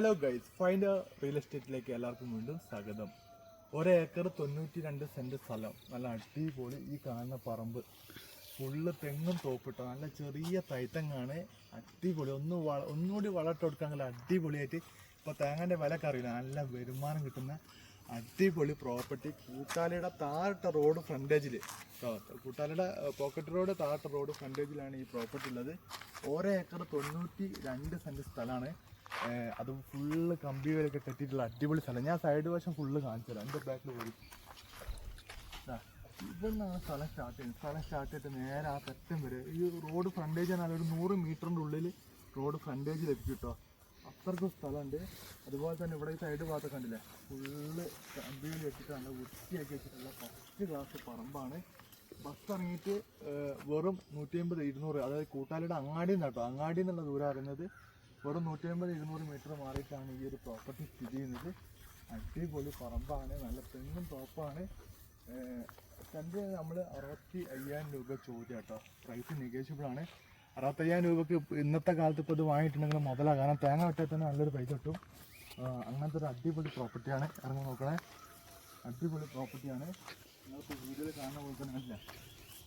Hello guys find real എസ്റ്റേറ്റിലേക്ക് എല്ലാവർക്കും വീണ്ടും സ്വാഗതം. ഒരേക്കർ തൊണ്ണൂറ്റി രണ്ട് സെന്റ് സ്ഥലം. നല്ല അടിപൊളി ഈ കാണുന്ന പറമ്പ്. ഫുള്ള് തെങ്ങും തോപ്പിട്ട. നല്ല ചെറിയ തൈത്തങ്ങാണ്. അടിപൊളി. ഒന്ന് വള ഒന്നുകൂടി വളർട്ട് കൊടുക്കാമെങ്കിൽ അടിപൊളിയായിട്ട് ഇപ്പോൾ തേങ്ങന്റെ വിലക്ക് അറിയില്ല? നല്ല വരുമാനം കിട്ടുന്ന അടിപൊളി പ്രോപ്പർട്ടി. കൂട്ടാലിയുടെ താഴ്ത്ത റോഡ് ഫ്രണ്ടേജിൽ കൂട്ടാലിയുടെ പോക്കറ്റ് റോഡ് താഴ്ത്ത റോഡ് ഫ്രണ്ടേജിലാണ് ഈ പ്രോപ്പർട്ടി ഉള്ളത്. ഒരേക്കർ തൊണ്ണൂറ്റി രണ്ട് സെന്റ് സ്ഥലമാണ്. അത് ഫുള്ള് കമ്പികളൊക്കെ കെട്ടിയിട്ടുള്ള അടിപൊളി സ്ഥലം. ഞാൻ സൈഡ് വശം ഫുള്ള് കാണിച്ചു തരാം. എന്റെ ബാക്കിൽ പോയി. ഇവിടുന്നാണ് സ്ഥലം സ്റ്റാർട്ട് ചെയ്യുന്നത്. സ്ഥലം സ്റ്റാർട്ട് ചെയ്തിട്ട് നേരെ ആ തെറ്റം വരെ. ഈ റോഡ് ഫ്രണ്ടേജ് ആണ് ഒരു നൂറ് മീറ്ററിന്റെ ഉള്ളിൽ റോഡ് ഫ്രണ്ടേജിൽ എത്തിക്കും കേട്ടോ അത്രക്കും സ്ഥലമുണ്ട്. അതുപോലെ തന്നെ ഇവിടെ ഈ സൈഡ് ഭാഗത്തൊക്കെ കണ്ടില്ലേ? ഫുള്ള് കമ്പികൾ വെച്ചിട്ടാണ് വൃത്തിയാക്കി വെച്ചിട്ടുള്ള ഫസ്റ്റ് ക്ലാസ് പറമ്പാണ്. ബസ് ഇറങ്ങിയിട്ട് വെറും നൂറ്റി അമ്പത് ഇരുന്നൂറ്. അതായത് കൂട്ടാലിയുടെ അങ്ങാടി കേട്ടോ അങ്ങാടി ദൂരം അറിയുന്നത് വെറും നൂറ്റി അമ്പത് ഇരുന്നൂറ് മീറ്റർ മാറിയിട്ടാണ് ഈ ഒരു പ്രോപ്പർട്ടി സ്ഥിതി ചെയ്യുന്നത്. അടിപൊളി പറമ്പാണ് നല്ല തെങ്ങും തോപ്പാണ്. സെന്റ് നമ്മൾ അറുപത്തി അയ്യായിരം രൂപ ചോദ്യം കേട്ടോ. പ്രൈസ് നെഗോഷ്യബിൾ ആണ്. അറുപത്തയ്യായിരം രൂപക്ക് ഇന്നത്തെ കാലത്ത് ഇപ്പോൾ ഇത് വാങ്ങിയിട്ടുണ്ടെങ്കിൽ മുതലാണ് കാരണം തേങ്ങ വെട്ടാൽ തന്നെ നല്ലൊരു പൈസ കിട്ടും. അങ്ങനത്തെ ഒരു അടിപൊളി പ്രോപ്പർട്ടിയാണ് ഇറങ്ങി നോക്കണേ. അടിപൊളി പ്രോപ്പർട്ടിയാണ് നിങ്ങൾക്ക് വീഡിയോയിൽ കാണുന്ന പോലെ തന്നെ അല്ല?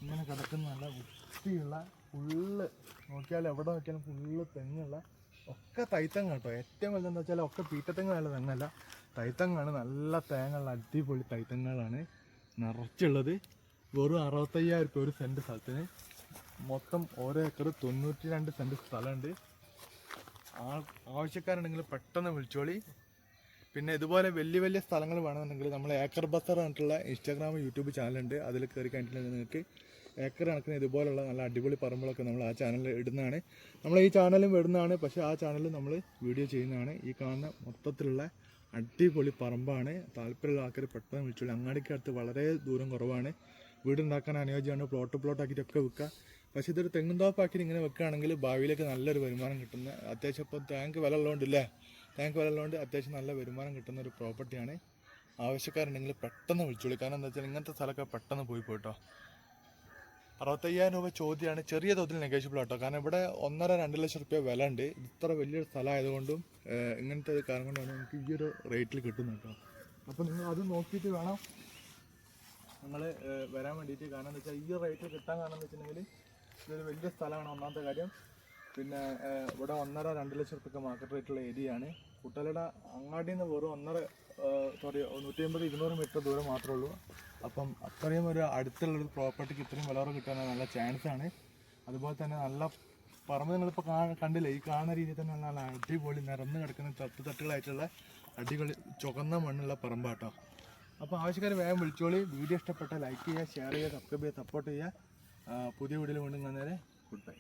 ഇങ്ങനെ കിടക്കുന്ന നല്ല വൃത്തിയുള്ള ഫുള്ള് നോക്കിയാൽ എവിടെ നോക്കിയാലും ഫുള്ള് തെങ്ങുള്ള ഒക്കെ തൈത്തങ്ങ കേട്ടോ. ഏറ്റവും വലുതെന്ന് വെച്ചാൽ ഒക്കെ പീറ്റത്തെങ്ങ നല്ല തെങ്ങല്ല. തൈത്തങ്ങാണ് നല്ല തേങ്ങയുള്ള അടിപൊളി തൈത്തങ്ങളാണ് നിറച്ചുള്ളത്. വെറും അറുപത്തയ്യായിരം രൂപ ഒരു സെന്റ് സ്ഥലത്തിന്. മൊത്തം ഓരോ ഏക്കർ തൊണ്ണൂറ്റി രണ്ട് സെന്റ് സ്ഥലമുണ്ട്. ആ ആവശ്യക്കാരുണ്ടെങ്കിൽ പെട്ടെന്ന് വിളിച്ചോളി. പിന്നെ ഇതുപോലെ വലിയ വലിയ സ്ഥലങ്ങൾ വേണമെന്നുണ്ടെങ്കിൽ നമ്മൾ ഏക്കർ ബസർ പറഞ്ഞിട്ടുള്ള ഇൻസ്റ്റാഗ്രാം യൂട്യൂബ് ചാനലുണ്ട്. അതിൽ കയറി കഴിഞ്ഞിട്ടുണ്ടെങ്കിൽ നിങ്ങൾക്ക് ഏക്കർ കണക്കിന് ഇതുപോലുള്ള നല്ല അടിപൊളി പറമ്പുകളൊക്കെ നമ്മൾ ആ ചാനലിൽ ഇടുന്നതാണ്. നമ്മൾ ഈ ചാനലും ഇടുന്നതാണ്. പക്ഷേ ആ ചാനലിൽ നമ്മൾ വീഡിയോ ചെയ്യുന്നതാണ്. ഈ കാണുന്ന മൊത്തത്തിലുള്ള അടിപൊളി പറമ്പാണ്. താല്പര്യമുള്ള ആൾക്കാർ പെട്ടെന്ന് വിളിച്ചോളി. അങ്ങാടിക്കടുത്ത് വളരെ ദൂരം കുറവാണ്. വീടുണ്ടാക്കാൻ അനുയോജ്യമാണ്. പ്ലോട്ട് പ്ലോട്ട് ആക്കിയിട്ടൊക്കെ വെക്കുക. പക്ഷേ ഇതൊരു തെങ്ങും തോപ്പാക്കിയിട്ട് ഇങ്ങനെ വെക്കുകയാണെങ്കിൽ ഭാവിയിലേക്ക് നല്ലൊരു വരുമാനം കിട്ടുന്ന അത്യാവശ്യം ഇപ്പോൾ ടാങ്ക് വില ഉള്ളതുകൊണ്ടില്ലേ ടാങ്ക് വില ഉള്ളതുകൊണ്ട് അത്യാവശ്യം നല്ല വരുമാനം കിട്ടുന്ന ഒരു പ്രോപ്പർട്ടിയാണ് ആവശ്യക്കാരുണ്ടെങ്കിൽ പെട്ടെന്ന് വിളിച്ചോളി. കാരണം എന്താ വെച്ചാൽ ഇങ്ങനത്തെ സ്ഥലമൊക്കെ പെട്ടെന്ന് പോയി പോയിട്ടോ. അറുപത്തയ്യായിരം രൂപ ചോദ്യമാണ്. ചെറിയ തോതിൽ നെഗോഷ്യബിൾ ആട്ടോ. കാരണം ഇവിടെ ഒന്നര രണ്ട് ലക്ഷം റുപ്യ വില ഉണ്ട് ഇത്ര വലിയൊരു സ്ഥലമായതുകൊണ്ടും ഇങ്ങനത്തെ ഒരു കാരണം കൊണ്ടാണ് നമുക്ക് ഈ ഒരു റേറ്റിൽ കിട്ടുന്നത് കേട്ടോ അപ്പോൾ നിങ്ങൾ അത് നോക്കിയിട്ട് വേണം നിങ്ങൾ വരാൻ വേണ്ടിയിട്ട്. കാരണം എന്താ വെച്ചാൽ ഈ റേറ്റ് കിട്ടാൻ കാരണം എന്ന് വെച്ചിട്ടുണ്ടെങ്കിൽ ഇതൊരു വലിയ സ്ഥലമാണ് ഒന്നാമത്തെ കാര്യം. പിന്നെ ഇവിടെ ഒന്നര രണ്ട് ലക്ഷം റുപ്യൊക്കെ മാർക്കറ്റ് റേറ്റുള്ള ഏരിയയാണ് കുട്ടലട അങ്ങാടിയിൽ നിന്ന് വെറും ഒന്നര സോറി നൂറ്റി അമ്പത് ഇരുന്നൂറ് മീറ്റർ ദൂരം മാത്രമേ ഉള്ളൂ. അപ്പം അത്രയും ഒരു അടുത്തുള്ളൊരു പ്രോപ്പർട്ടിക്ക് ഇത്രയും വിലവറ കിട്ടാൻ നല്ല ചാൻസ് ആണ്. അതുപോലെ തന്നെ നല്ല പറമ്പ് നിങ്ങളിപ്പോൾ കാ കണ്ടില്ലേ ഈ കാണുന്ന രീതിയിൽ തന്നെ നല്ല അടിപൊളി നിറന്ന് കിടക്കുന്ന തട്ട് തട്ടുകളായിട്ടുള്ള അടിപൊളി ചുവന്ന മണ്ണുള്ള പറമ്പാട്ടോ. അപ്പോൾ ആവശ്യക്കാർ വേഗം വിളിച്ചോളി. വീഡിയോ ഇഷ്ടപ്പെട്ട ലൈക്ക് ചെയ്യുക ഷെയർ ചെയ്യുക സബ്സ്ക്രൈബ് ചെയ്യുക സപ്പോർട്ട് ചെയ്യുക. പുതിയ വീഡിയോയിൽ വീണ്ടും കാണുന്നവരെ ഗുഡ് ബൈ